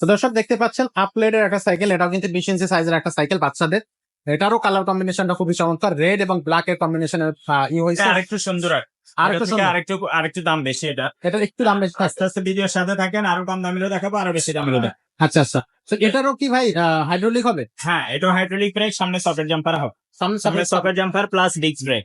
তো দর্শক দেখতে পাচ্ছেন আপলেটের একটা সাইকেল এটাও কিন্তু বিশ ইঞ্চি সাইজের একটা সাইকেল বাচ্চাদের। এটারও কালার কম্বিনেশনটা খুবই চমৎকার রেড এবং ব্ল্যাক এর কম্বিনেশনের ই হয়েছে। আরেকটু সুন্দর। আর আর একটু আরেকটু আরেকটু দাম বেশি এটা। এটা একটু দাম বেশি। আস্তে আস্তে ভিডিওর সাথে থাকেন আরও কম দামেরও দেখাবো আরও বেশি দামেরও দেখাবো। আচ্ছা আচ্ছা। এটারও কি ভাই হাইড্রোলিক হবে? হ্যাঁ এটা হাইড্রোলিক ব্রেক সামনে সকেট জাম্পার হবে। সামনে socket jumper plus disc brake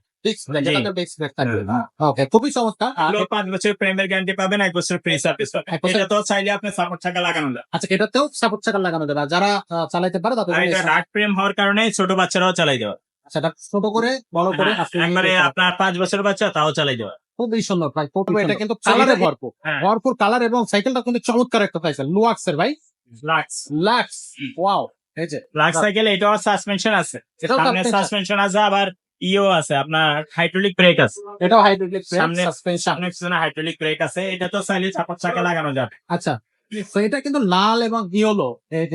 okay খুবই চমৎকার। পাঁচ বছর প্রেমের গ্যারান্টি পাবেন এক বছর ফ্রি সার্ভিস পাবেন এক বছর- এটা তো চাইলে আপনি সাপোর্ট ছাকা লাগানো যায় আচ্ছা এটাতেও সাপোর্ট চাকার লাগানো যাবে। যারা চালাইতে পারে তাদের রাট প্রেম হওয়ার কারণে ছোট বাচ্চারাও চালাই দেওয়া আচ্ছা এটা ছোট করে বড় করে হ্যাঁ, একবারে আপনার পাঁচ বছর বাচ্চা তাও চালাই দেওয়া খুবই সুন্দর ভাই এটা কিন্তু কালারে ভরপুর। হ্যাঁ। ভরপুর কালার এবং সাইকেলটা কিন্তু চমৎকার একটা সাইকেল লুয়াক্সের ভাই। লাক্স লাক্স ওয়াও এই যে লাক্স সাইকেল এটাও সাসপেনশন আছে। সামনে। সাসপেনশন আছে আবার ইও আছে আপনার হাইড্রোলিক ব্রেক আছে। এটাও হাইড্রোলিক সামনে- সাসপেনশন সামনে পিছনে হাইড্রোলিক ব্রেক আছে এটা তো চাইলে ছাকা লাগানো যাবে। আচ্ছা তো এটা কিন্তু লাল এবং ইয়েলো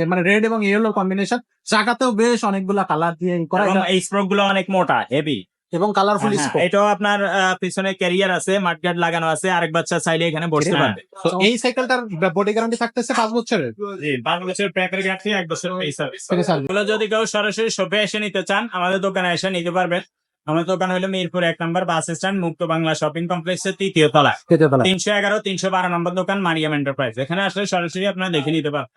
মানে রেড এবং ইয়েলো কম্বিনেশন চাকাতেও বেশ অনেকগুলা কালার দিয়ে করা এই স্প্রোকগুলো অনেক মোটা হেভি এবং কালারফুল এটাও আপনার পিছনে ক্যারিয়ার আছে মাঠগার্ড লাগানো আছে আরেক বাচ্চা চাইলে এখানে বসতে হ্যাঁ। পারবে। এই সাইকেলটার বডি গ্যারান্টি থাকতেছে পাঁচ বছরের? জি, পাঁচ বছর প্রেপের গ্যারান্টি এক বছর free service। Free যদি কেউ সরাসরি শপে এসে নিতে চান আমাদের দোকানে এসে নিতে পারবেন। আমাদের দোকান হলো মিরপুর এক নম্বর বাস স্ট্যান্ড মুক্ত বাংলা শপিং কমপ্লেক্সের তৃতীয় তলা তিনশো এগারো তিনশো বারো নম্বর দোকান মারিয়াম এন্টারপ্রাইজ এখানে আসলে সরাসরি আপনারা দেখে নিতে পারেন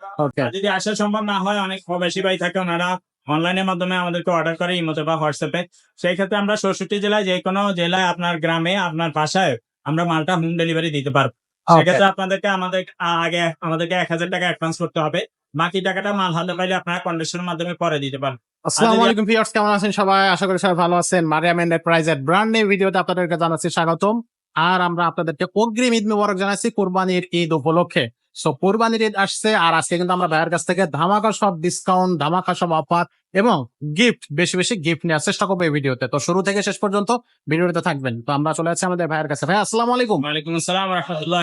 যদি আসা সম্ভব না হয় অনেক প্রবাসী ভাই থাকে ওনারা অনলাইনের মাধ্যমে আমাদেরকে অর্ডার করে ইমোতে বা হোয়াটসঅ্যাপে সেই ক্ষেত্রে আমরা চৌষট্টি জেলায় যে কোনো জেলায় আপনার গ্রামে আপনার বাসায় আমরা মালটা হোম ডেলিভারি দিতে পারব। সেক্ষেত্রে আপনাদেরকে আমাদের আগে আমাদেরকে এক হাজার টাকা অ্যাডভান্স করতে হবে। বাকি টাকাটা মাল হাতে পাইলে আপনারা কন্ডিশনের মাধ্যমে পরে দিতে পারবেন। আসসালামু আলাইকুম ভিউয়ার্স কেমন আছেন সবাই? আশা করি সবাই ভালো আছেন। মারিয়াম এন্টারপ্রাইজের ব্র্যান্ড নিউ ভিডিওতে আপনাদেরকে জানাচ্ছি স্বাগতম। আর আমরা আপনাদেরকে অগ্রিম ঈদ মোবারক জানাচ্ছি কোরবানির ঈদ উপলক্ষে। সো কোরবানির ঈদ আসছে আর আজকে কিন্তু আমরা ভাইয়ের কাছ থেকে ধামাকা সব ডিসকাউন্ট ধামাকা সব অফার এবং গিফট বেশি বেশি গিফট নেওয়ার চেষ্টা করব এই ভিডিওতে। তো শুরু থেকে শেষ পর্যন্ত ভিডিওতে থাকবেন। তো আমরা চলে যাচ্ছি আমাদের ভাইয়ের কাছে। ভাই আসসালামু আলাইকুম। ওয়ালাইকুম আসসালাম রহমতুল্লাহ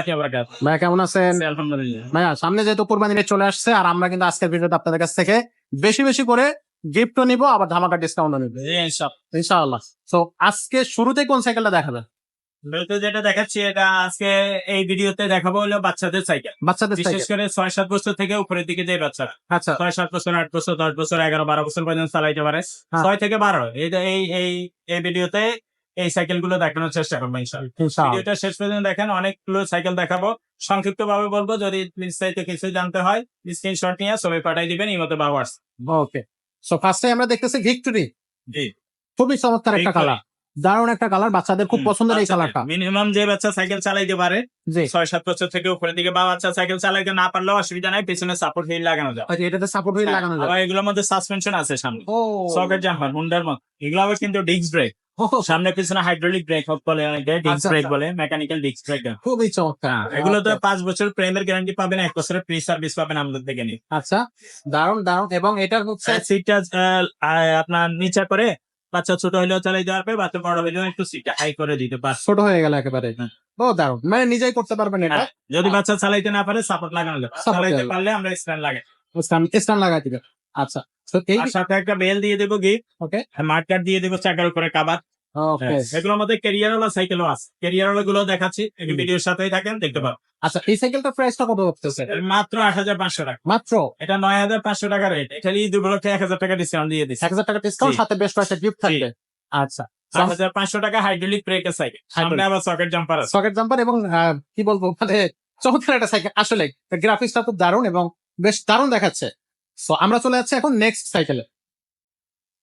ভাই কেমন আছেন? আলহামদুলিল্লাহ। ভাইয়া সামনে যেহেতু কোরবানির ঈদ চলে আসছে আর আমরা কিন্তু আজকের ভিডিওতে আপনাদের কাছ থেকে বেশি বেশি করে গিফটও নিবো আবার ধামাকা ডিসকাউন্টও নিবো। ইনশাআল্লাহ। ইনশাআল্লাহ। তো আজকে শুরুতে কোন সাইকেলটা দেখাবেন যেটা দেখাচ্ছি এটা আজকে এই ভিডিওতে দেখাবো হলো বাচ্চাদের সাইকেল বাচ্চাদের বিশেষ করে ছয় সাত বছর থেকে উপরের দিকে যে বাচ্চারা। আচ্ছা। ছয় সাত বছর আট বছর দশ বছর এগারো বারো বছর পর্যন্ত চালাইতে পারে। হ্যাঁ। ছয় থেকে বারো এই এই এই ভিডিওতে এই সাইকেলগুলো দেখানোর চেষ্টা করব ভিডিওটা শেষ পর্যন্ত দেখেন অনেকগুলো সাইকেল দেখাবো। সংক্ষিপ্ত ভাবে বলব যদি বিস্তারিত কিছু জানতে হয় স্ক্রিনশট নিয়ে ছবি পাঠাই দিবেন এই মতো বা হোয়াটসঅ্যাপ ওকে সো ফার্স্টে আমরা দেখতেছি ভিক্টোরি জি। খুবই চমৎকার একটা Victory। দারুণ একটা কালার বাচ্চাদের খুব পছন্দের এই কালারটা মিনিমাম যে বাচ্চা সাইকেল চালাইতে পারে ছয় সাত বছর থেকে উপরের দিকে বা বাচ্চা সাইকেল চালাইতে না পারলেও অসুবিধা নাই পেছনে সাপোর্ট হুইল লাগানো যায়। আচ্ছা, এটাতে সাপোর্ট হুইল লাগানো যাবে আবার এগুলোর মধ্যে সাসপেনশন আছে সামনে। ও। সকেট জাম্পার মুন্ডার মত। এগুলো আবার কিন্তু ডিস্ক ব্রেক সামনে পিছনে হাইড্রোলিক ব্রেক বলে অনেকে ডিস্ক আচ্ছা, ব্রেক আচ্ছা। বলে মেকানিক্যাল ডিস্ক ব্রেক খুবই চমৎকার। এগুলো তো পাঁচ বছর প্রেমের গ্যারান্টি পাবেন এক বছরের ফ্রি সার্ভিস পাবেন আমাদের থেকে নিয়ে। আচ্ছা দারুণ দারুণ এবং এটা হচ্ছে সিটটা আপনার নিচে করে বাচ্চা ছোট হইলেও দেওয়া পারবে বাচ্চা বড় হইলেও একটু সিটটা হাই করে দিতে পারবে ছোট হয়ে গেল একেবারে। হ্যাঁ। ও দারুণ। মানে নিজেই করতে পারবেন এটা। হ্যাঁ, যদি বাচ্চা চালাইতে না পারে সাপোর্ট লাগানো যাবে। চালাইতে পারলে আমরা স্ট্যান্ড লাগাই। স্ট্যান্ড লাগাই দিবে। আচ্ছা তো এই সাথে একটা বেল দিয়ে দেবো গিফট। ওকে মার্কার কার্ড দিয়ে দেবো চাকার উপরে কাবার। এগুলোর মধ্যে ক্যারিয়ার ওলা সাইকেলও আছে। ক্যারিয়ার ওলা গুলো দেখাচ্ছি ভিডিওর সাথেই থাকেন দেখতে পাবেন আচ্ছা এই সাইকেলটার প্রাইসটা কত করতেছে মাত্র আট হাজার পাঁচশো টাকা। মাত্র? এটা নয় হাজার পাঁচশো টাকা রেট এটা উপলক্ষে এক হাজার টাকা ডিসকাউন্ট দিয়ে দিচ্ছে। এক হাজার টাকা ডিসকাউন্ট সাথে বেশ কয়েকটা গিফট থাকবে। আচ্ছা। আট হাজার পাঁচশো টাকা হাইড্রোলিক ব্রেকের সাইকেল সামনে আবার সকেট জাম্পার আছে। সকেট জাম্পার এবং কি বলব মানে চমৎকার একটা সাইকেল আসলে গ্রাফিক্সটা খুব দারুণ এবং বেশ দারুণ দেখাচ্ছে। সো আমরা চলে যাচ্ছি এখন নেক্সট সাইকেলে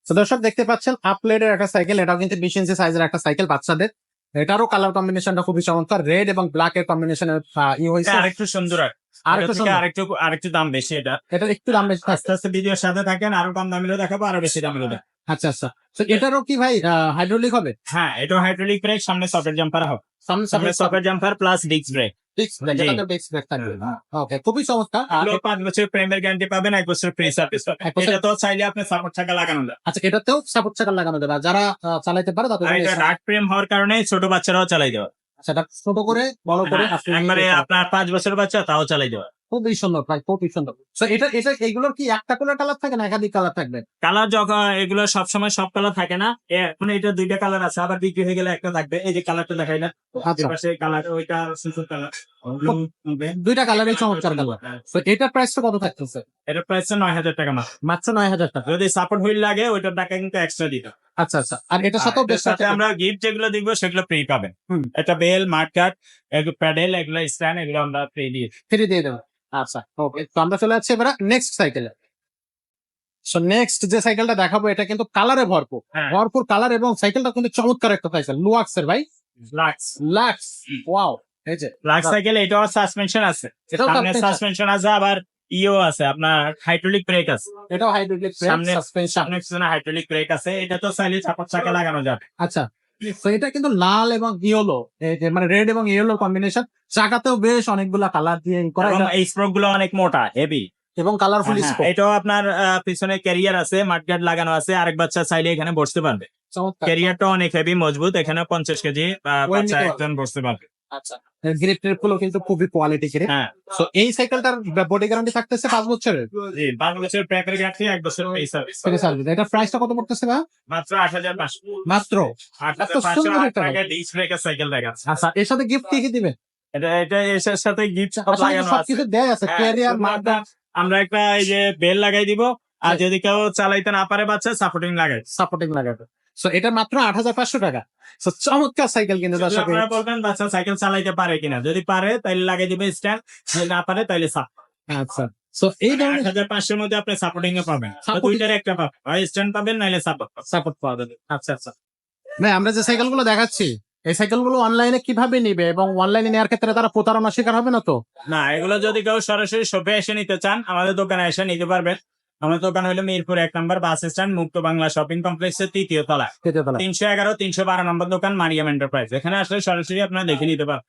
তো দর্শক দেখতে পাচ্ছেন আপলেটের একটা সাইকেল এটাও কিন্তু বিশ ইঞ্চি সাইজের একটা সাইকেল বাচ্চাদের। এটারও কালার কম্বিনেশনটা খুবই চমৎকার রেড এবং ব্ল্যাক এর কম্বিনেশন ই হয়েছে। আরেকটু সুন্দর। আর আর একটু আরেকটু আরেকটু দাম বেশি এটা। এটা একটু দাম বেশি। আস্তে আস্তে ভিডিওর সাথে থাকেন আরও কম দামেরও দেখাবো আরও বেশি দামেরও দেখাবো। আচ্ছা আচ্ছা। তো এটারও কি ভাই হাইড্রোলিক হবে? হ্যাঁ এটা হাইড্রোলিক ব্রেক সামনে সকেট জাম্পার হবে। সামনে socket jumper plus disc brake খুবই চমৎকার। আর পাঁচ বছর প্রেমের গ্যারান্টি পাবেন এক বছর ফ্রি সার্ভিস এক বছর- এটা তো চাইলে আপনি সাপোর্ট লাগানো যায় আচ্ছা এটাতেও সাপোর্ট লাগানো যাবে। যারা চালাইতে পারে তাদের প্রেম হওয়ার কারণে ছোট বাচ্চারাও চালাই দেওয়া আচ্ছা এটা ছোট করে বড় করে হ্যাঁ, একবারে আপনার পাঁচ বছর বাচ্চা তাও চালাই দেওয়া খুবই সুন্দর ভাই খুবই সুন্দর। এটা এটা এগুলোর কি একটা করে কালার থাকে না একাধিক কালার থাকবে? কালার যখন এগুলো সবসময় সব কালার থাকে না এখন এটা দুইটা কালার আছে আবার বিক্রি হয়ে গেলে একটা থাকবে এই যে কালারটা দেখাই না আচ্ছা। কালার ওইটা সুন্দর কালার দুইটা কালারই চমৎকার কালার তো এটার প্রাইসটা কত থাকতেছে? এটা প্রাইস নয় হাজার টাকা মাত্র। নয় হাজার টাকা। যদি সাপোর্ট হুইল লাগে ওইটার টাকা কিন্তু এক্সট্রা দিতে হবে। আচ্ছা আচ্ছা। আর এটার সাথেও বেশ সাথে আমরা গিফট যেগুলো দিব সেগুলো ফ্রি পাবেন। এটা বেল মার্ক কাট প্যাডেল এগুলো স্ট্যান্ড এগুলো আমরা ফ্রি দিয়ে ফ্রি দিয়ে দেবো। আচ্ছা ওকে তো আমরা চলে যাচ্ছি এবার নেক্সট সাইকেলে সো নেক্সট যে সাইকেলটা দেখাবো এটা কিন্তু কালারে ভরপুর। হ্যাঁ। ভরপুর কালার এবং সাইকেলটা কিন্তু চমৎকার একটা সাইকেল লুয়াক্সের ভাই। লাক্স লাক্স ওয়াও এই যে লাক্স সাইকেল এটাও সাসপেনশন আছে। সামনে সাসপেনশন আছে আবার ইও আছে আপনার হাইড্রোলিক ব্রেক আছে। এটাও হাইড্রোলিক সামনে- সাসপেনশন সামনে পিছনে হাইড্রোলিক ব্রেক আছে এটা তো চাইলে চাপার চাকা লাগানো যাবে। আচ্ছা তো এটা কিন্তু লাল এবং ইয়েলো মানে রেড এবং ইয়েলো কম্বিনেশন চাকাতেও বেশ অনেকগুলা কালার দিয়ে করা। এই স্প্রোকগুলো অনেক মোটা হেভি এবং কালারফুল এটাও আপনার পিছনে ক্যারিয়ার আছে মাঠগার্ড লাগানো আছে আরেক বাচ্চা চাইলে এখানে বসতে পারবে। ক্যারিয়ারটা অনেক হেভি মজবুত এখানে পঞ্চাশ কেজি বাচ্চা একজন বসতে পারবে। আচ্ছা। গ্রিপগুলো কিন্তু খুবই কোয়ালিটি গ্রিপ হ্যাঁ। সো এই সাইকেলটার বডি গ্যারান্টি থাকতেছে পাঁচ বছরের? জি বাংলাদেশের প্রেপের গ্যাটরি এক বছর এই সার্ভিস সার্ভিস এটা প্রাইসটা কত পড়তেছে মাত্র আট হাজার পাঁচশো। মাত্র? আট হাজার পাঁচশো টাকা ব্রেকের সাইকেল দেখাচ্ছে। আচ্ছা এর সাথে গিফট কি কি দিবে? এটা এটা এর সাথে গিফট আসলে লাগানো আছে। সবকিছু দেয় আছে হ্যাঁ, ক্যারিয়ার একটা- আমরা একটা এই যে বেল লাগাই দিব। আর যদি কেউ চালাইতে না পারে বাচ্চা সাপোর্টিং লাগাই সাপোর্টিং লাগাবে। সো এটা মাত্র আট হাজার পাঁচশো টাকা। সো চমৎকার সাইকেল কিন্তু দর্শক আপনারা বলবেন বাচ্চা সাইকেল চালাইতে পারে কিনা? যদি পারে তাহলে লাগাই দিবে স্ট্যান্ড যদি না পারে তাহলে আচ্ছা। সো এই ধরনের হাজার পাঁচশোর মধ্যে আপনি সাপোর্টিং এ পাবেন। দুইটার একটা পাবেন। হয় স্ট্যান্ড পাবেন নাইলে সাপোর্ট সাপোর্ট পাওয়া যাবে। আচ্ছা আচ্ছা। ভাই আমরা যে সাইকেলগুলো দেখাচ্ছি এই সাইকেলগুলো অনলাইনে কীভাবে নিবে এবং অনলাইনে নেওয়ার ক্ষেত্রে তারা প্রতারণা শিকার হবে না তো? না এগুলো যদি কেউ সরাসরি শপে এসে নিতে চান আমাদের দোকানে এসে নিতে পারবেন। আমাদের দোকান হলো মিরপুর এক নম্বর বাস স্ট্যান্ড মুক্ত বাংলা শপিং কমপ্লেক্সের তৃতীয় তলা। তিনশো এগারো তিনশো বারো নম্বর দোকান মারিয়াম এন্টারপ্রাইজ এখানে আসলে সরাসরি আপনারা দেখে নিতে পারেন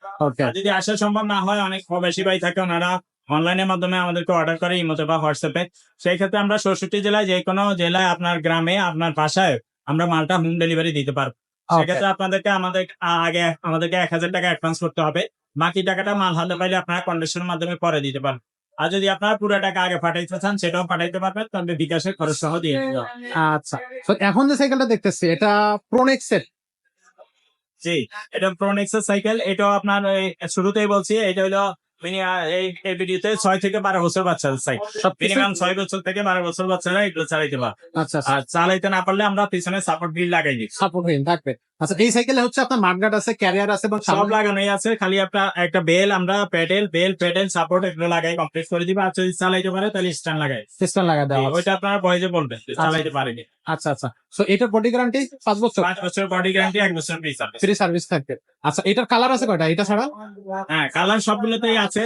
যদি আসা সম্ভব না হয় অনেক প্রবাসী ভাই থাকে ওনারা অনলাইনের মাধ্যমে আমাদেরকে অর্ডার করে ইমোতে বা হোয়াটসঅ্যাপে সেই ক্ষেত্রে আমরা চৌষট্টি জেলায় যে কোনো জেলায় আপনার গ্রামে আপনার বাসায় আমরা মালটা হোম ডেলিভারি দিতে পারব। সেক্ষেত্রে আপনাদেরকে আমাদের আগে আমাদেরকে এক হাজার টাকা অ্যাডভান্স করতে হবে। বাকি টাকাটা মাল হাতে পাইলে আপনারা কন্ডিশনের মাধ্যমে পরে দিতে পারবেন। আর যদি আপনার পুরো টাকা আগে পাঠাইতে চান সেটাও পাঠাইতে পারবেন তবে বিকাশের খরচ সহ দিয়ে দিতে আচ্ছা। তো এখন যে সাইকেলটা দেখতেছি এটা প্রোনেক্সের জি এটা প্রোনেক্সের সাইকেল এটাও আপনার শুরুতেই বলছি এটা হলো এই এই ভিডিওতে ছয় থেকে বারো বছর মিনিমাম ছয় বছর থেকে বারো বছর বাচ্চারা এগুলো চালাইতে পারে আচ্ছা আর চালাইতে না পারলে আমরা পিছনে সাপোর্ট বিল লাগাই দিই। সাপোর্ট হইন থাকবে। আচ্ছা এই সাইকেলে হচ্ছে আপনার মার্কগার্ড আছে ক্যারিয়ার আছে এবং সব লাগানোই আছে খালি আপনার একটা বেল আমরা প্যাডেল বেল প্যাডেল সাপোর্ট এগুলো লাগাই কমপ্লিট করে দিবা আর যদি চালাইতে পারে তাহলে স্ট্যান্ড লাগাই। লাগা দেওয়া ওইটা আপনারা বয়েজে বলবেন চালাইতে পারেনি। আচ্ছা আচ্ছা। সো এটার বডি গ্যারান্টি পাঁচ বছর? পাঁচ বছর বডি গ্যারান্টি এক বছর ফ্রি সার্ভিস ফ্রি সার্ভিস থাকবে। আচ্ছা এটার কালার আছে কয়টা? এটা ছাড়া? হ্যাঁ কালার সবগুলোতেই আছে।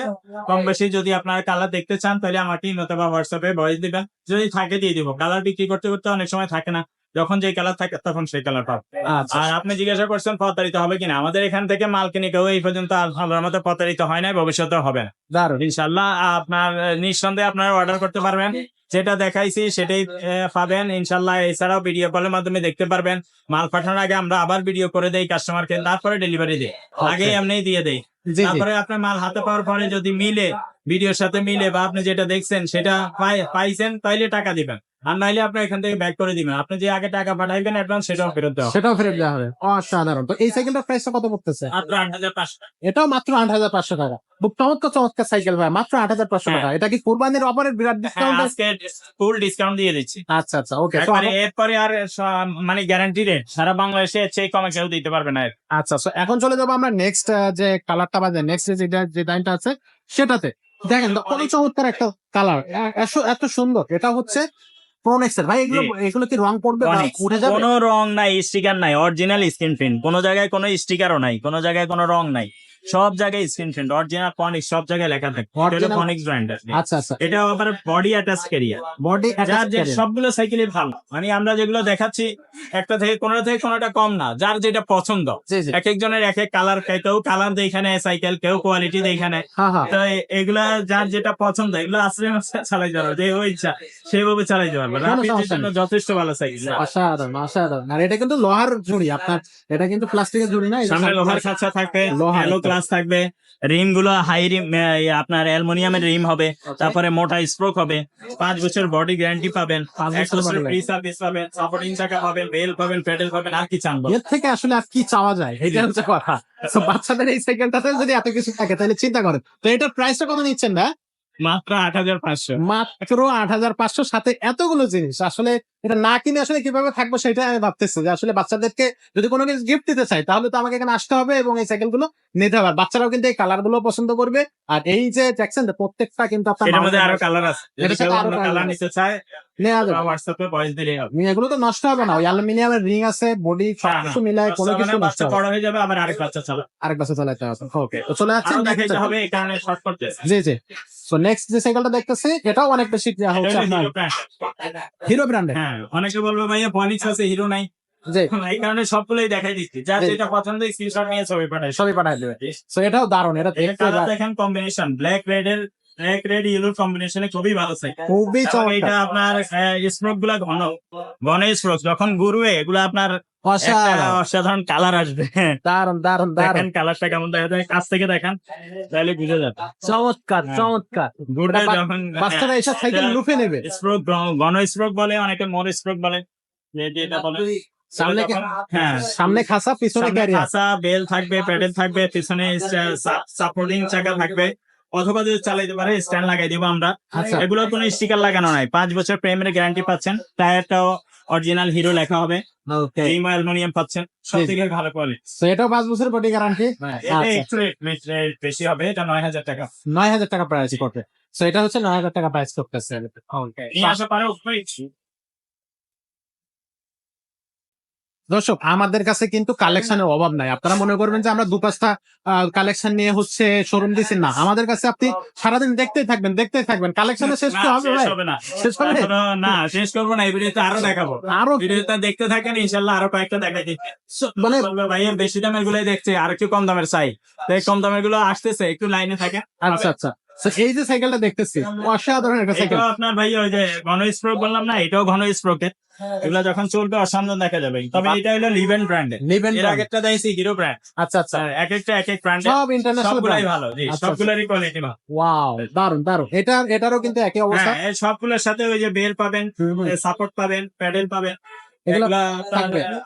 কম বেশি যদি আপনারা কালার দেখতে চান তাহলে আমাকে নয়তো বা হোয়াটসঅ্যাপে ভয়েস দিবেন। যদি থাকে দিয়ে দিব। কালার বিক্রি করতে করতে অনেক সময় থাকে না। যখন যে কালার থাকে তখন সেই কালার পাবে। আচ্ছা। আর আপনি জিজ্ঞাসা করছেন প্রতারিত হবে কিনা? আমাদের এখান থেকে মাল কিনে কেউ এই পর্যন্ত আল্লাহর মতো প্রতারিত হয় না ভবিষ্যতে হবে না। ইনশাল্লাহ আপনার নিঃসন্দেহে আপনারা অর্ডার করতে পারবেন। যেটা দেখাইছি সেটাই পাবেন। ইনশাল্লাহ এছাড়াও ভিডিও কলের মাধ্যমে দেখতে পারবেন। মাল পাঠানোর আগে আমরা আবার ভিডিও করে দেই কাস্টমারকে তারপরে ডেলিভারি দিই। আগে এমনি দিয়ে দেই। তারপরে আপনার মাল হাতে পাওয়ার পরে যদি মিলে ভিডিওর সাথে মিলে বা আপনি যেটা দেখছেন সেটা পাই- পাইছেন তাইলে টাকা দিবেন। আর নাইলে আপনি এখান থেকে ব্যাক করে দিবেন। আপনি যে আগে টাকা পাঠাইবেন অ্যাডভান্স সেটাও ফেরত দেওয়া সেটাও ফেরত দেওয়া হবে। অসাধারণ। তো এই সাইকেলটার প্রাইসটা কত পড়তেছে? মাত্র আট হাজার পাঁচশো এটাও মাত্র আট হাজার পাঁচশো টাকা। খুব চমৎকার চমৎকার সাইকেল ভাই। মাত্র আট হাজার পাঁচশো হ্যাঁ। টাকা। এটা কি কোরবানির অফারের বিরাট ডিসকাউন্ট ফুল ডিসকাউন্ট দিয়ে দিচ্ছি। আচ্ছা আচ্ছা ওকে এরপরে আর মানে গ্যারান্টি রেট সারা বাংলাদেশে চেয়ে কমে কেউ দিতে পারবে না আচ্ছা এখন চলে যাব আমরা নেক্সট যে কালারটা বা নেক্সট যে ডিজাইনটা আছে সেটাতে। দেখেন কত চমৎকার একটা কালার এত সুন্দর। এটা হচ্ছে প্রোনেক্সের ভাই এগুলো এগুলো কি রং পড়বে উঠে যাবে? কোনো রং নাই স্টিকার নাই অরিজিনাল স্ক্রিন প্রিন্ট কোনো জায়গায় কোনো স্টিকারও নাই কোন জায়গায় কোনো রং নাই। সব জায়গায় স্ক্রিন প্রিন্ট অরিজিনাল ফনিক্স সব জায়গায় লেখা থাকে। Original- ফনিক্স ব্র্যান্ড আচ্ছা আচ্ছা। এটা আবার বডি অ্যাটাচ ক্যারিয়ার বডি যার সবগুলো সাইকেলই ভালো। মানে আমরা যেগুলো দেখাচ্ছি একটা থেকে কোনোটা থেকে কোনোটা কম না। যার যেটা পছন্দ। এক একজনের এক এক কালার কেউ কালার দেখে নেয় সাইকেল কেউ কোয়ালিটি দেখে নেয় হ্যাঁ হ্যাঁ। তো এগুলা যার যেটা পছন্দ এগুলো আসলে চালাই যাবে যে ওই ইচ্ছা সেভাবে চালাই সমস্যা জন্য যথেষ্ট ভালো সাইকেল অসাধারণ অসাধারণ। আর এটা কিন্তু লোহার ঝুড়ি আপনার এটা কিন্তু প্লাস্টিকের ঝুড়ি না এটা সামনে লোহার খাঁচা থাকে লোহার। ক্লাস থাকবে। রিমগুলো হাই রিম আপনার অ্যালুমিনিয়ামের রিম হবে। তারপরে মোটা স্ট্রোক হবে। পাঁচ বছর বডি গ্যারান্টি পাবেন। পাঁচ এক বছর ফ্রি সার্ভিস পাবেন সাপোর্টিং চাকা পাবেন বেল পাবেন পেডেল পাবেন আর কি চান? এর থেকে আসলে আর কি চাওয়া যায়? এটা হচ্ছে কথা। বাচ্চাদের এই সাইকেলটাতে যদি এত কিছু থাকে তাহলে চিন্তা করেন। তো এটার প্রাইসটা কত নিচ্ছেন না মাত্র আট হাজার পাঁচশো। মাত্র আট হাজার পাঁচশো সাথে এতগুলো জিনিস। আসলে এটা না কিনে আসলে কীভাবে থাকব সেটা আমি ভাবতেছি যে আসলে বাচ্চাদেরকে যদি কোনো কিছু গিফট দিতে চাই তাহলে তো আমাকে এখানে আসতে হবে এবং এই সাইকেলগুলো নিতে হবে। বাচ্চারাও কিন্তু এই কালারগুলো পছন্দ করবে। আর এই যে দেখছেন প্রত্যেকটা কিন্তু আপনার মধ্যে আরও কালার আছে। কালার নিতে চায় এগুলো তো নষ্ট হবে না। ওই অ্যালুমিনিয়ামের রিং আছে বডি সবকিছু মিলায় কোনো কিছু নষ্ট। বড় হয়ে যাবে আবার আরেক বাচ্চা চালাবে। আরেক বাচ্চা চালাতে হবে। ওকে তো চলে যাচ্ছে দেখাইতে হবে এই শর্ট করতে। জি জি। সো নেক্সট যে সাইকেলটা দেখতেছি এটাও অনেক বেশি হচ্ছে আপনার হিরো ব্র্যান্ডের হ্যাঁ অনেকে বলবে ভাইয়া পলিক্স আছে হিরো নাই। এই কারণে সবগুলোই দেখাই দিচ্ছি। যার জি। যেটা পছন্দ স্ক্রিনশট নিয়ে ছবি পাঠায় ছবি পাঠাই দেবে। সো এটাও দারুণ এটা এটা দেখতে দেখেন কম্বিনেশন ব্ল্যাক রেড এর রেড কম্বিনেশনে খুবই ভালো সাইকেল খুবই চমৎকার। এটা আপনার স্ট্রোকগুলা ঘন ঘন স্ট্রোক যখন ঘুরবে এগুলো আপনার অসাধারণ। কালার আসবে। কালারটা কেমন দেখা যায়। কাছ থেকে দেখেন তাহলে বুঝে যাবে। চমৎকার হ্যাঁ। চমৎকার। ঘুরবে যখন বাচ্চারা এসব সাইকেল লুফে নেবে। স্ট্রোক ঘন স্ট্রোক বলে অনেকে মোর স্ট্রোক বলে। সামনে হ্যাঁ। সামনে খাসা পিছনে ক্যারিয়ার খাঁচা বেল থাকবে প্যাডেল থাকবে পিছনে সাপোর্টিং চাকা থাকবে। অথবা যদি চালাইতে পারে স্ট্যান্ড লাগাই দিব আমরা। আচ্ছা। এগুলোর কোনো স্টিকার লাগানো নাই। পাঁচ বছর প্রেমের গ্যারান্টি পাচ্ছেন। টায়ারটাও অরিজিনাল হিরো লেখা হবে। ওকে এই অ্যালুমিনিয়াম পাচ্ছেন। সব। থেকে ভালো কোয়ালিটি তো এটাও পাঁচ বছরের বডি গ্যারান্টি এটা আচ্ছা। বেশি হবে। এটা নয় হাজার টাকা। নয় হাজার টাকা প্রাইস করবে। সো এটা হচ্ছে নয় হাজার টাকা প্রাইস করতেছে নিয়ে আসা পারে উপরে দর্শক আমাদের কাছে কিন্তু কালেকশনের অভাব নাই। আপনারা মনে করবেন যে আমরা দু পাঁচটা কালেকশন নিয়ে হচ্ছে শোরুম দিচ্ছি না আমাদের কাছে আপনি সারাদিন দেখতেই থাকবেন দেখতেই থাকবেন। কালেকশনে শেষ তো হবে ভাই। না। শেষ হবে? না শেষ করব না এই ভিডিওতে আরও দেখাবো। আরও ভিডিওটা দেখতে থাকেন ইনশাল্লাহ আরও কয়েকটা দেখাই দিচ্ছি মানে ভাইয়া বেশি দামের গুলাই দেখছে আর একটু কম দামের চাই। কম দামেরগুলো আসতেছে একটু লাইনে থাকে আচ্ছা আচ্ছা। এই যে সাইকেলটা দেখতেছি অসাধারণ একটা সাইকেল আপনার ভাই ওই যে ঘন স্প্রোক বললাম না এটাও ঘন স্প্রোকের এগুলো যখন চলবে অসাধারণ দেখা যাবে। তবে এটা হলো লিভেন ব্র্যান্ডের নেবেন এর আগেরটা দিয়েছি হিরো ব্র্যান্ড আচ্ছা আচ্ছা। এক একটা এক এক ব্র্যান্ডের সব ইন্টারন্যাশনাল সবগুলাই ভালো জি আচ্ছা, কোয়ালিটি ভালো। ওয়াও দারুণ দারুণ এটা এটারও কিন্তু একই অবস্থা। হ্যাঁ সবগুলোর সাথে ওই যে বেল পাবেন সাপোর্ট পাবেন প্যাডেল পাবেন। এগুলা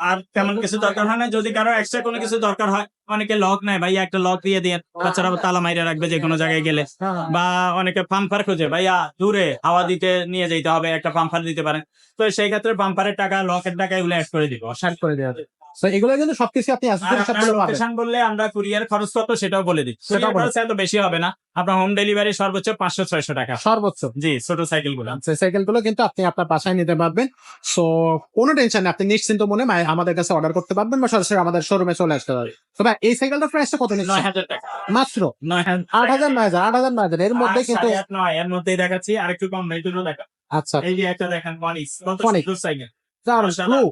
আর তেমন কিছু দরকার হয় না। যদি কারও এক্সট্রা কোনো কিছু দরকার হয় অনেকে লক নেয় ভাইয়া একটা লক দিয়ে দিয়ে বাচ্চারা তালা মাইরে রাখবে যে কোনো জায়গায় গেলে। হ্যাঁ, বা অনেকে পাম্পার খোঁজে ভাইয়া দূরে হাওয়া দিতে নিয়ে যেতে হবে একটা পাম্পার দিতে পারেন। তো সেই ক্ষেত্রে পাম্পারের টাকা লকের টাকা এগুলো অ্যাড করে দিব। শার্ট করে দেওয়া এগুলো কিন্তু সবকিছু আপনি আর আসলে আপনার লোকেশন বললে আমরা কুরিয়ার খরচ কত সেটাও বলে দিই। সেটাও সেটাও খরচ এত বেশি হবে না। আপনার হোম ডেলিভারি সর্বোচ্চ পাঁচশো ছয়শো টাকা। সর্বোচ্চ। জি ছোট সাইকেলগুলো। সাইকেলগুলো কিন্তু আপনি আপনার বাসায় নিতে পারবেন। সো কোনো টেনশন নেই আপনি নিশ্চিন্ত মনে আমাদের কাছে অর্ডার করতে পারবেন বা সরাসরি আমাদের শোরুমে চলে আসতে পারবেন। এই সাইকেলটার প্রাইসটা কত নয় নিচ্ছে হাজার টাকা। মাত্র? নয় আট হাজার নয় হাজার আট হাজার নয় হাজার। এর মধ্যে কিন্তু নয় এর মধ্যেই দেখাচ্ছি। আর একটু কম রেটুরও দেখা আচ্ছা। এই যে একটা দেখেন কনিক্স কত সুন্দর সাইকেল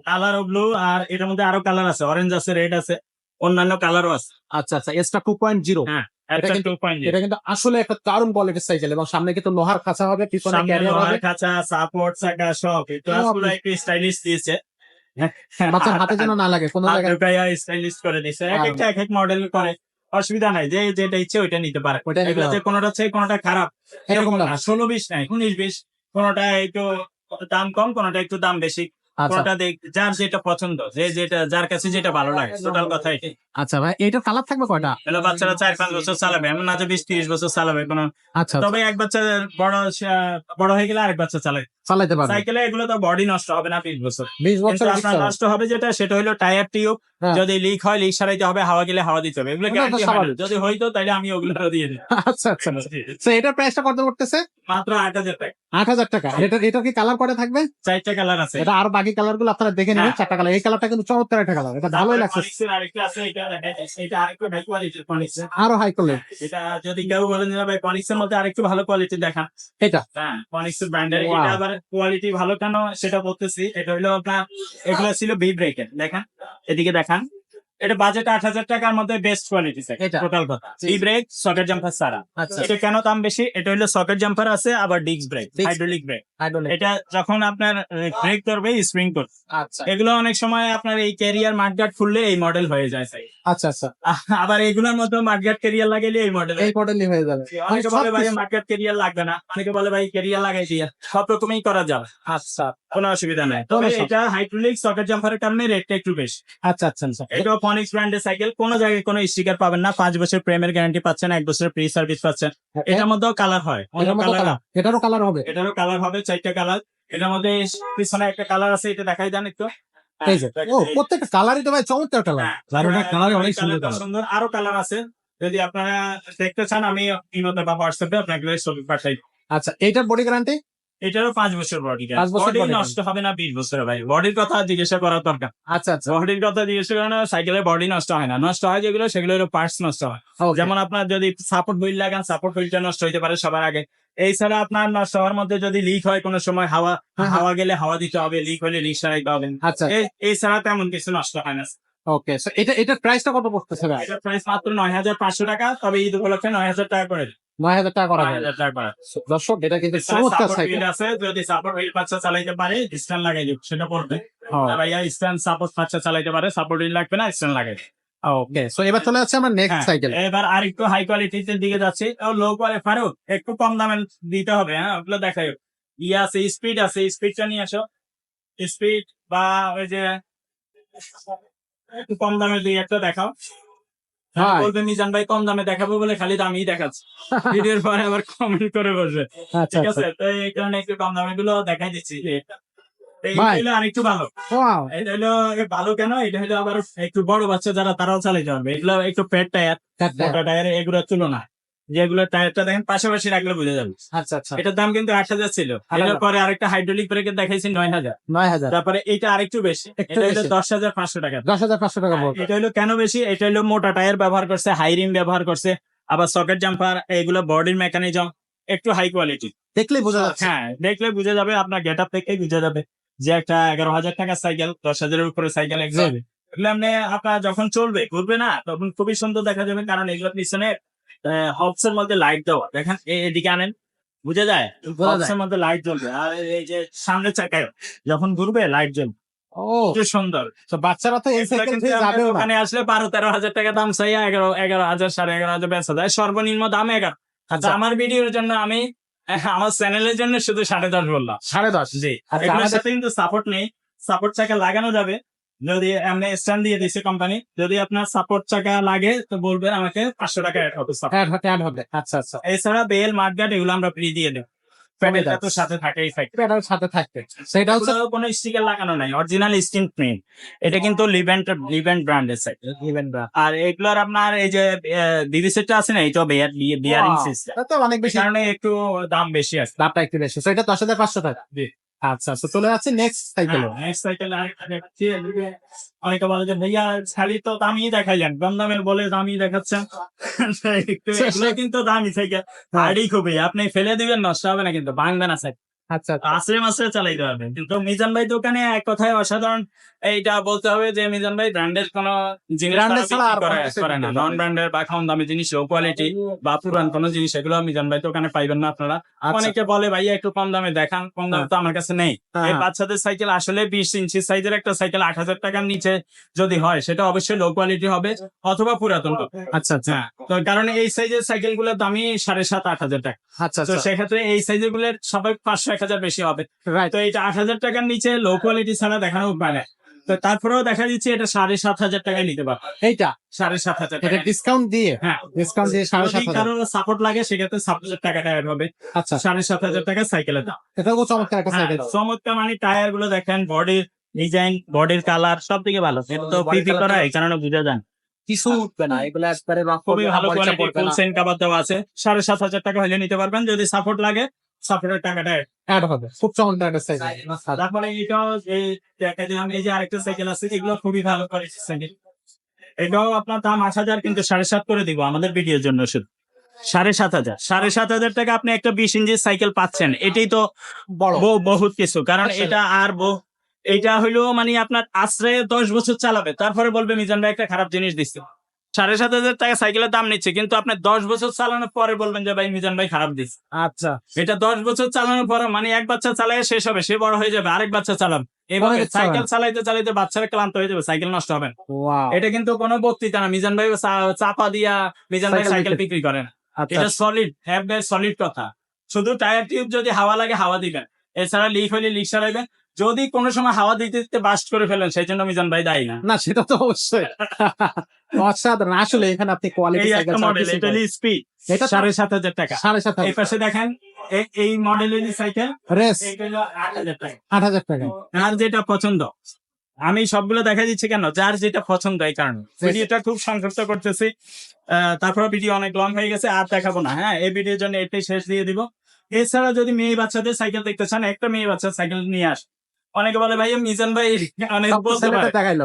কালার ব্লু আর এটার মধ্যে আরও কালার আছে। অরেঞ্জ আছে রেড আছে অন্যান্য কালারও আছে। আচ্ছা আচ্ছা এসটা টু পয়েন্ট জিরো হ্যাঁ এটা কিন্তু- আসলে একটা দারুণ কোয়ালিটির সাইকেল এবং সামনে কিন্তু লোহার খাঁচা হবে পিছনে লোহার খাঁচা সাপোর্ট চাকা সব। একটু স্টাইলিশ দিয়েছে। বাচ্চার হাতে যেন না লাগে কোনো জায়গায় স্টাইলিশ করে দিছে এক হ্যাঁ। একটা এক এক মডেল করে। অসুবিধা নাই যে যেটা ইচ্ছে ওইটা নিতে পারে। কোনোটা হচ্ছে কোনোটা খারাপ। এরকম না ষোলো বিশ নাই উনিশ বিশ কোনোটা একটু দাম কম কোনোটা একটু দাম বেশি। কোনোটা দেখ যার যেটা পছন্দ যে যেটা যার কাছে যেটা ভালো লাগে টোটাল কথা এটাই। আচ্ছা ভাই এইটার কালার থাকবে কয়টা? এগুলো বাচ্চারা চার পাঁচ বছর চালাবে এমন না যে বিশ তিরিশ বছর চালাবে কোনো আচ্ছা তবে এক বাচ্চা বড় বড় হয়ে গেলে আরেক বাচ্চা চালাবে চালাইতে পারবে। সাইকেলে এগুলো তো বডি নষ্ট হবে না বিশ বছর। বিশ বছর আপনার নষ্ট হবে যেটা সেটা হলো টায়ার টিউব হ্যাঁ। যদি লিক হয় লিক সারাইতে হবে হাওয়া গেলে হাওয়া দিতে হবে। এগুলো হয়। যদি হইতো তাহলে আমি ওগুলো দিয়ে দিই আচ্ছা আচ্ছা। তো এটার প্রাইসটা কত করতেছে? মাত্র আট হাজার টাকা। আট হাজার টাকা। এটা এটা কি কালার করে থাকবে? চারটা কালার আছে। এটা আর বাকি কালারগুলো আপনারা দেখে নেবেন হ্যাঁ। চারটা কালার এই কালারটা কিন্তু চমৎকার একটা কালার এটা ভালোই লাগছে। আরও হাই কোয়ালিটি এটা যদি কেউ বলেন যে ভাই এর মধ্যে আরেকটু ভালো কোয়ালিটি দেখা এটা। হ্যাঁ ব্র্যান্ডের এটা আবার কোয়ালিটি ভালো কেন সেটা বলতেছি। এটা হলো আপনার এগুলো ছিল বি ব্রেকের দেখেন এদিকে দেখান। এটা বাজেট আট হাজার টাকার মধ্যে বেস্ট কোয়ালিটি টোটাল কথা। এই ব্রেক সকেট জাম্পার সারা এটা কেন দাম বেশি? এটা হলো সকেট জাম্পার আছে আবার ডিস্ক ব্রেক হাইড্রোলিক ব্রেক এটা যখন আপনার ব্রেক করবে স্প্রিং করবে। আচ্ছা। এগুলো অনেক সময় আপনার এই ক্যারিয়ার মাঠগাট খুললে এই মডেল হয়ে যায় আচ্ছা আচ্ছা। আবার এগুলোর মধ্যে মাঠগাট ক্যারিয়ার লাগাইলে এই মডেল এই মডেলই হয়ে যাবে। অনেকে বলে ভাই মার্কেট ক্যারিয়ার লাগবে না। অনেকে বলে ভাই ক্যারিয়ার লাগাই দিয়ে। সব রকমই করা যাবে। আচ্ছা। কোনো অসুবিধা নাই। তবে এটা হাইড্রোলিক সকেট জাম্পারের কারণে রেটটা একটু বেশি। আচ্ছা আচ্ছা আচ্ছা। ফনিক্স ব্র্যান্ডের সাইকেল কোনো জায়গায় কোনো স্টিকার পাবেন না পাঁচ বছর প্রেমের গ্যারান্টি পাচ্ছেন এক বছরের প্রি সার্ভিস পাচ্ছেন। এটার মধ্যেও কালার হয় অন্য কালার কালার এটারও কালার হবে। এটারও কালার হবে চারটা কালার এটার মধ্যে পিছনে একটা কালার আছে এটা দেখাই দেন একটু। এই যে ও প্রত্যেকটা কালারই তো ভাই চমৎকার কালার হ্যাঁ, দারুণ এক colour, অনেক সুন্দর সুন্দর আরও কালার আছে। যদি আপনারা দেখতে চান আমি ইমোতে বা হোয়াটসঅ্যাপে আপনাকে ছবি পাঠাই। আচ্ছা এইটার বডি গ্যারান্টি এটারও পাঁচ বছর বডি পাঁচ বছর বডি নষ্ট হবে না বিশ বছর ভাই বডির কথা জিজ্ঞাসা করার দরকার। আচ্ছা আচ্ছা। বডির কথা জিজ্ঞাসা করানো সাইকেলের বডি নষ্ট হয় না। নষ্ট হয় যেগুলো সেগুলো হলো পার্টস নষ্ট হয়। যেমন আপনার যদি সাপোর্ট হুইল লাগান সাপোর্ট হুইলটা নষ্ট হইতে পারে সবার আগে। এছাড়া আপনার নষ্ট হওয়ার মধ্যে যদি লিক হয় কোনো সময় হাওয়া হ্যাঁ, হ্যাঁ। হাওয়া গেলে হাওয়া দিতে হবে লিক হলে লিক সারাইতে হবে। আচ্ছা। এই- এছাড়া তেমন কিছু নষ্ট হয় না। ওকে এটা এটার প্রাইসটা কত পড়তেছে এটার প্রাইস মাত্র নয় হাজার পাঁচশো টাকা তবে ঈদ উপলক্ষে নয় হাজার টাকা করে। নয় হাজার টাকা করা দর্শক এটা কিন্তু চমৎকার সাইকেল আছে যদি সাপোর্ট হুইল বাচ্চা চালাইতে পারে স্ট্যান্ড লাগাই দিব সেটা পড়বে ভাইয়া স্ট্যান্ড সাপোর্ট বাচ্চা চালাইতে পারে সাপোর্ট হুইল লাগবে না স্ট্যান্ড লাগাই ওকে সো এবার চলে যাচ্ছে আমার নেক্সট সাইকেল এবার আর একটু হাই কোয়ালিটির দিকে যাচ্ছি। লো কোয়ালিটি ফারুক একটু কম দামে দিতে হবে হ্যাঁ ওগুলো দেখাই। ইয়ে আছে স্পিড আছে স্পিডটা নিয়ে আসো। স্পিড বা ওই যে একটু কম দামে দুই একটা দেখাও। হ্যাঁ, মিজান ভাই কম দামে দেখাবো বলে খালি দামই দেখাচ্ছে। ভিডিওর পরে আবার কমেন্ট করে বসবে। আচ্ছা ঠিক আচ্ছা। আছে? তো এই কারণে একটু কম দামে গুলো দেখাই দিচ্ছি। আরেকটু ভালো। ওয়াও। এটা হলো ভালো কেন? এটা হলো আবার একটু বড় বাচ্চা যারা তারাও চালাইতে পারবে এগুলো একটু পেট টায়ার মোটা টায়ার। এগুলোর তুলনা যেগুলো টায়ারটা দেখেন পাশাপাশি রাখলে বুঝে যাবে। আচ্ছা আচ্ছা। এটার দাম কিন্তু আট হাজার ছিল। এটার পরে আরেকটা হাইড্রোলিক ব্রেকের দেখাইছি নয় হাজার। নয় হাজার। তারপরে এটা আরেকটু বেশি। এটা দশ হাজার পাঁচশো টাকা। দশ হাজার পাঁচশো টাকা পড়বে এটা হলো কেন বেশি? এটা হলো মোটা টায়ার ব্যবহার করছে হাই রিম ব্যবহার করছে আবার সকেট জাম্পার এগুলো বডির মেকানিজম একটু হাই কোয়ালিটি দেখলে বোঝা যাচ্ছে। হ্যাঁ দেখলে বুঝে যাবে আপনার গেট আপ থেকেই বুঝে যাবে যে একটা এগারো হাজার টাকার সাইকেল দশ হাজারের উপরে সাইকেল এগুলো। এগুলো আপনি আপনার যখন চলবে ঘুরবে না তখন খুবই সুন্দর দেখা যাবে কারণ এগুলো পিছনে হবস এর মধ্যে লাইট দেওয়া। দেখেন এদিকে আনেন। বুঝে যায়? বোঝা হবস যায়। এর মধ্যে লাইট জ্বলবে। আর এই যে সামনের চাকায় যখন ঘুরবে লাইট জ্বলবে। সুন্দর। বাচ্চারা তো এই এগুলো সাইকেল কিন্তু দিয়ে আপনার যাবেও না। দোকানে আসলে বারো তেরো হাজার টাকা দাম চাই এগারো এগারো হাজার সাড়ে এগারো হাজার বেচা যায়। সর্বনিম্ন দাম এগারো। আচ্ছা আমার ভিডিওর জন্য আমি আমার চ্যানেলের জন্য শুধু সাড়ে দশ বললাম। সাড়ে দশ। জি। আচ্ছা, এগুলোর সাথে কিন্তু সাপোর্ট নেই। সাপোর্ট চাকা লাগানো যাবে। যদি এমনি স্ট্যান্ড দিয়ে দিছে কোম্পানি যদি আপনার সাপোর্ট চাকা লাগে তো বলবেন আমাকে পাঁচশো টাকা অ্যাড হবে। অ্যাড হবে। আচ্ছা আচ্ছা। এছাড়া বেল মাঠগাট এগুলো আমরা ফ্রি দিয়ে দেব। প্যাডেলটা তো সাথে থাকে ইফেক্ট সাথে থাকবে। সেটা হচ্ছে কোনো স্টিকার লাগানো নাই। অরিজিনাল স্ক্রিন প্রিন্ট এটা কিন্তু লিভেন্ট লিভেন্ট ব্র্যান্ডের ব্রা আর এগুলোর আপনার এই যে আছে না এটা বিয়ার বিয়ারিং সিস্টেম তো অনেক বেশি কারণে একটু দাম বেশি আছে। দামটা একটু বেশি। তো এটা দশ হাজার পাঁচশো টাকা। জি। আচ্ছা চলে যাচ্ছে নেক্সট সাইকেল নেক্সট সাইকেল দেখাচ্ছি এদিকে অনেকে বলে যে ভাইয়া শাড়ি তো দামি দেখাইলেন কম দামের বলে দামি দেখাচ্ছেন। এগুলো কিন্তু দামি সাইকেল শাড়ি খুবই আপনি ফেলে দিবেন নষ্ট হবে না কিন্তু ভাঙবে না সাইকেল আচ্ছা আচ্ছা। মাসে চালাইতে পারবেন। কিন্তু মিজান ভাই দোকানে এক কথায় অসাধারণ এইটা বলতে হবে যে মিজান ভাই ব্র্যান্ডের কোন জিনিস Branded তারা ছাড়া আর বিক্রি করে- কোনো কিছু করে না। নন ব্র্যান্ডের বা কম দামি জিনিস লো কোয়ালিটি বা পুরান কোন জিনিস এগুলো মিজান ভাই দোকানে পাইবেন না আপনারা। আচ্ছা। অনেকে বলে ভাইয়া একটু কম দামে দেখান কম দামে তো আমার কাছে নেই। হ্যাঁ, এই হ্যাঁ। বাচ্চাদের সাইকেল আসলে বিশ ইঞ্চি সাইজের একটা সাইকেল আট হাজার টাকার নিচে যদি হয় সেটা অবশ্যই লো কোয়ালিটি হবে অথবা পুরাতন। আচ্ছা আচ্ছা। হ্যাঁ তো কারণ এই সাইজের সাইকেলগুলোর দামই সাড়ে সাত আট হাজার টাকা। আচ্ছা তো সেক্ষেত্রে এই সাইজেরগুলোর সবাই পাঁচশো এক হাজার বেশি হবে। তো এটা আট হাজার টাকার নিচে লো কোয়ালিটি ছাড়া দেখানো নেই তো তারপরেও দেখা দিচ্ছে এটা সাড়ে সাত হাজার টাকায় নিতে পারবে এইটা? সাড়ে সাত হাজার টাকা ডিসকাউন্ট দিয়ে? হ্যাঁ। ডিসকাউন্ট দিয়ে সাড়ে সাত হাজার। কারোর সাপোর্ট লাগে সেক্ষেত্রে সাত হাজার টাকাটা অ্যাড হবে। আচ্ছা। সাড়ে সাত হাজার টাকা সাইকেলের দাম এটাও চমৎকার একটা হ্যাঁ, সাইকেল চমৎকার মানে টায়ারগুলো দেখেন বডির ডিজাইন বডির কালার সব থেকে ভালো। এটা তো পিপি করা এই কারণে বুঝা যান কিছু উঠবে না। এগুলো একবারে খুবই ভালো কোয়ালিটি ফুল না। সেন কাবার দেওয়া আছে। সাড়ে সাত হাজার টাকা হলে নিতে পারবেন। যদি সাপোর্ট লাগে সাপোর্টের টাকাটা। অ্যাড হবে। খুব চমৎকার একটা সাইকেল তারপরে এটাও এই দেখা দিলাম এই যে আরেকটা সাইকেল আছে এগুলো খুবই ভালো সাইকেল এটাও আপনার দাম আট হাজার কিন্তু সাড়ে সাত করে দিব আমাদের ভিডিওর জন্য শুধু। সাড়ে সাত হাজার। সাড়ে সাত হাজার টাকা আপনি একটা বিশ ইঞ্চির সাইকেল পাচ্ছেন। এটাই তো বড়। বহুত কিছু। কারণ আচ্ছা। এটা আর এইটা হইল মানে আপনার আশ্রয়ে দশ বছর চালাবে। তারপরে বলবে মিজান ভাই একটা খারাপ জিনিস দিচ্ছে। সাড়ে সাত হাজার টাকা সাইকেলের দাম নিচ্ছে কিন্তু আপনি দশ বছর চালানোর পরে বলবেন যে ভাই মিজান ভাই খারাপ দিচ্ছে আচ্ছা। এটা দশ বছর চালানোর পরে মানে এক বাচ্চা চালাই শেষ হবে সে বড় হয়ে যাবে আরেক বাচ্চা চালাবে। এভাবে সাইকেল চালাইতে চালাইতে বাচ্চারা ক্লান্ত হয়ে যাবে সাইকেল নষ্ট হবে এটা কিন্তু কোনো বক্তৃতা না মিজান ভাই চাপা দিয়া মিজান ভাই সাইকেল বিক্রি- বিক্রি করে না আচ্ছা। এটা সলিড হ্যাভ সলিড কথা। শুধু টায়ার টিউব যদি হাওয়া লাগে হাওয়া দিবেন। এছাড়া লিক হলে লিক সারাইবেন যদি কোনো সময় হাওয়া দিতে দিতে বাস্ট করে ফেলেন সেই জন্য মিজান ভাই দায়ী না। না সেটা তো অবশ্যই। অসাধারণ। আসলে এখানে আপনি কোয়ালিটি স্পিড এটা সাড়ে সাত হাজার টাকা। সাড়ে সাত এই পাশে দেখেন এই মডেলের সাইকেল রেস। আট হাজার টাকা। যার যেটা পছন্দ আমি সবগুলো দেখা দিচ্ছি কেন? যার যেটা পছন্দ এই কারণে। ভিডিওটা খুব সংক্ষিপ্ত করতেছি। আহ, তারপরে ভিডিও অনেক লং হয়ে গেছে আর দেখাবো না। হ্যাঁ এই ভিডিওর জন্য এটাই শেষ দিয়ে দিব। এছাড়া যদি মেয়ে বাচ্চাদের সাইকেল দেখতে চান একটা মেয়ে বাচ্চার সাইকেল নিয়ে আস অনেকে বলে ভাই মিজান ভাই অনেক বলতে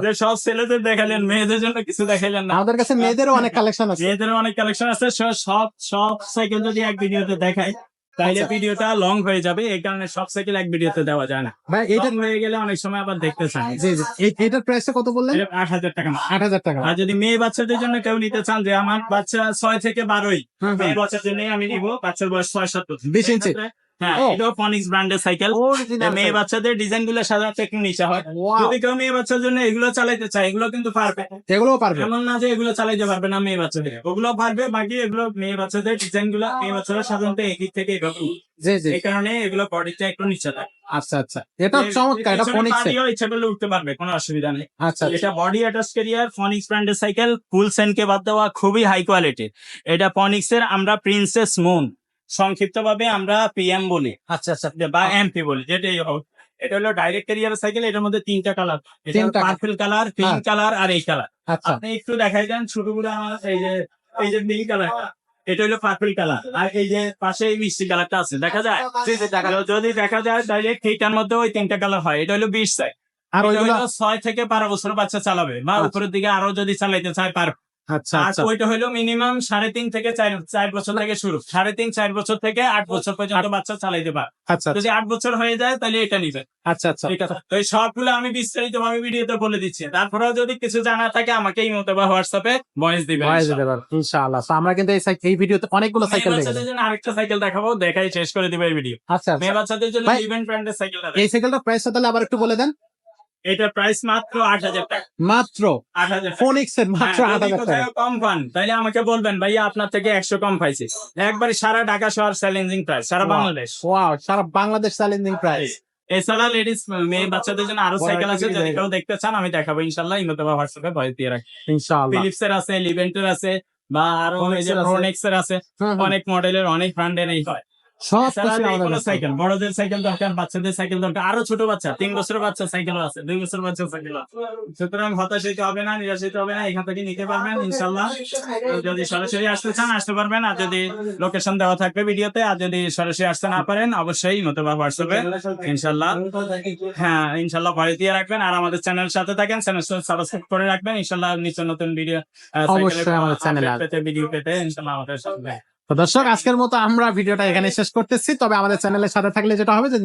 যে সব ছেলেদের দেখালেন মেয়েদের জন্য কিছু দেখাইলেন না। আমাদের কাছে মেয়েদেরও অনেক কালেকশন আছে। মেয়েদের অনেক কালেকশন আছে। সব সব সাইকেল যদি এক ভিডিওতে দেখায় তাহলে আচ্ছা। ভিডিওটা লং হয়ে যাবে। এই কারণে সব সাইকেল এক ভিডিওতে দেওয়া যায় না। ভাই এটা হয়ে গেলে অনেক সময় আবার দেখতে চান। জি জি। এটার প্রাইসটা কত বললেন? আট হাজার টাকা আট হাজার টাকা। আর যদি মেয়ে বাচ্চাদের জন্য কেউ নিতে চান যে আমার বাচ্চা ছয় থেকে বারোই। মেয়ে বাচ্চার জন্য আমি নিব। বাচ্চার বয়স ছয় সাত বিশ ইঞ্চি। হ্যাঁ এটাও ফনিক্স ব্র্যান্ডের সাইকেল Original মেয়ে বাচ্চাদের ডিজাইনগুলো সাধারণত একটু নিচে হয়। যদি কেউ মেয়ে বাচ্চার জন্য এগুলো চালাইতে চায় এগুলো কিন্তু পারবে। এগুলোও পারবে। এমন না যে এগুলো চালাইতে পারবে না মেয়ে বাচ্চাদের। ওগুলো পারবে বাকি এগুলো মেয়ে বাচ্চাদের ডিজাইনগুলো মেয়ে বাচ্চারা সাধারণত থেকে এভাবে জি জি। এই কারণে এগুলো বডিটা একটু নিচে থাকে আচ্ছা আচ্ছা। এটা চমৎকার এটা পিছনে ইচ্ছা করলে উঠতে পারবে কোনো অসুবিধা নেই। আচ্ছা আচ্ছা। এটা বডি অ্যাটাচ ক্যারিয়ার ফনিক্স ব্র্যান্ডের সাইকেল ফুল সেনকে বাদ দেওয়া খুবই হাই কোয়ালিটির এটা ফনিক্স এর আমরা প্রিন্সেস মুন সংক্ষিপ্ত ভাবে আমরা পিএম বলি। আচ্ছা আচ্ছা। বা এমপি বলি যেটাই হোক। এটা হলো ডাইরেক্ট ক্যারিয়ার সাইকেল এটার মধ্যে তিনটা কালার এটা পার্পল কালার পিঙ্ক। কালার আর এই কালার আচ্ছা। আপনি একটু দেখাই দেন ছোট করে আমার এই যে এই যে পিঙ্ক কালার এটা হলো পার্পল কালার আর এই যে পাশে এই মিষ্টি কালারটা আছে দেখা যায়? দেখা তো যদি দেখা যায় ডাইরেক্ট এইটার মধ্যে ওই তিনটা কালার হয় এটা হলো বিশ সাইজ আর ওইগুলো ছয় থেকে বারো বছর বাচ্চা চালাবে। বা আচ্ছা। উপরের দিকে আরও যদি চালাইতে চায় পার আচ্ছা আচ্ছা। ওইটা হলো মিনিমাম সাড়ে তিন থেকে চার চার বছর থেকে শুরু। সাড়ে তিন চার বছর থেকে আট বছর পর্যন্ত বাচ্চা চালাইতে পারে। আচ্ছা যদি আট বছর হয়ে যায় তাহলে এটা নিবে। আচ্ছা আচ্ছা। তো এই সবগুলো আমি বিস্তারিত ভিডিওতে বলে দিচ্ছি। তারপরেও যদি কিছু জানা থাকে আমাকে এই মতো বা হোয়াটসঅ্যাপে ভয়েস দিবে ভয়েস দিতে ইনশাআল্লাহ। আমরা কিন্তু এই ভিডিওতে অনেকগুলো সাইকেল জন্য আরেকটা সাইকেল দেখাবো দেখাই শেষ করে দিবে এই ভিডিও আচ্ছা মেয়ে আচ্ছা বাচ্চাদের জন্য ইভেন্ট ব্র্যান্ডের সাইকেল এই সাইকেলটা প্রাইসটা তাহলে আবার একটু বলে দেন। এটা প্রাইস মাত্র আট হাজার টাকা। মাত্র? আট হাজার মাত্র হ্যাঁ, আট হাজার টাকা। কম পান তাহলে আমাকে বলবেন ভাইয়া আপনার থেকে একশো কম পাইছি। একবারে সারা ঢাকা শহর চ্যালেঞ্জিং প্রাইস সারা বাংলাদেশ। ওয়াও সারা বাংলাদেশ চ্যালেঞ্জিং প্রাইস এছাড়া লেডিস মেয়ে বাচ্চাদের জন্য আরও সাইকেল আছে যদি কেউ দেখতে চান আমি দেখাবো ইনশাল্লাহ ইমতে বা হোয়াটসঅ্যাপে ভয়েস দিয়ে রাখি ইনশাআল্লাহ। ফিলিপস এর আছে লিভেন্টের আছে বা আরও এই যে। প্রোনেক্স এর আছে। অনেক মডেলের অনেক ব্র্যান্ডের এই হয়। সব। সাইকেল বড়দের সাইকেল দরকার বাচ্চাদের সাইকেল দরকার আরও ছোট বাচ্চা তিন বছরের বাচ্চা সাইকেলও আছে দুই বছর বাচ্চা সাইকেল আছে। সুতরাং হতাশ হইতে হবে না নিরাশ হইতে হবে না এখান থেকে নিতে পারবেন ইনশাল্লাহ। যদি সরাসরি আসতে চান আসতে পারবেন আর যদি লোকেশন দেওয়া থাকবে ভিডিওতে আর যদি সরাসরি আসতে না পারেন অবশ্যই নতুবা হোয়াটসঅ্যাপে ইনশাল্লাহ। হ্যাঁ ইনশাল্লাহ ভয় দিয়ে রাখবেন আর আমাদের চ্যানেল সাথে থাকেন চ্যানেল সাবস্ক্রাইব করে রাখবেন ইনশাল্লাহ নিত্য নতুন ভিডিও পেতে ভিডিও পেতে ইনশাল্লাহ আমাদের সাথে। তো দর্শক, আজকের মতো আমরা ভিডিওটা এখানে শেষ করতেছি। তবে আমাদের চ্যানেলের সাথে থাকলে যেটা হবে যে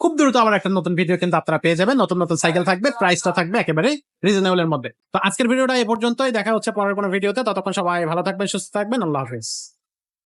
খুব দ্রুত আবার একটা নতুন ভিডিও কিন্তু আপনারা পেয়ে যাবেন। নতুন নতুন সাইকেল থাকবে প্রাইসটা থাকবে একেবারে রিজনেবল এর মধ্যে। তো আজকের ভিডিওটা এ পর্যন্তই। দেখা হচ্ছে পরের কোনো ভিডিওতে। ততক্ষণ সবাই ভালো থাকবেন, সুস্থ থাকবেন। আল্লাহ হাফিজ।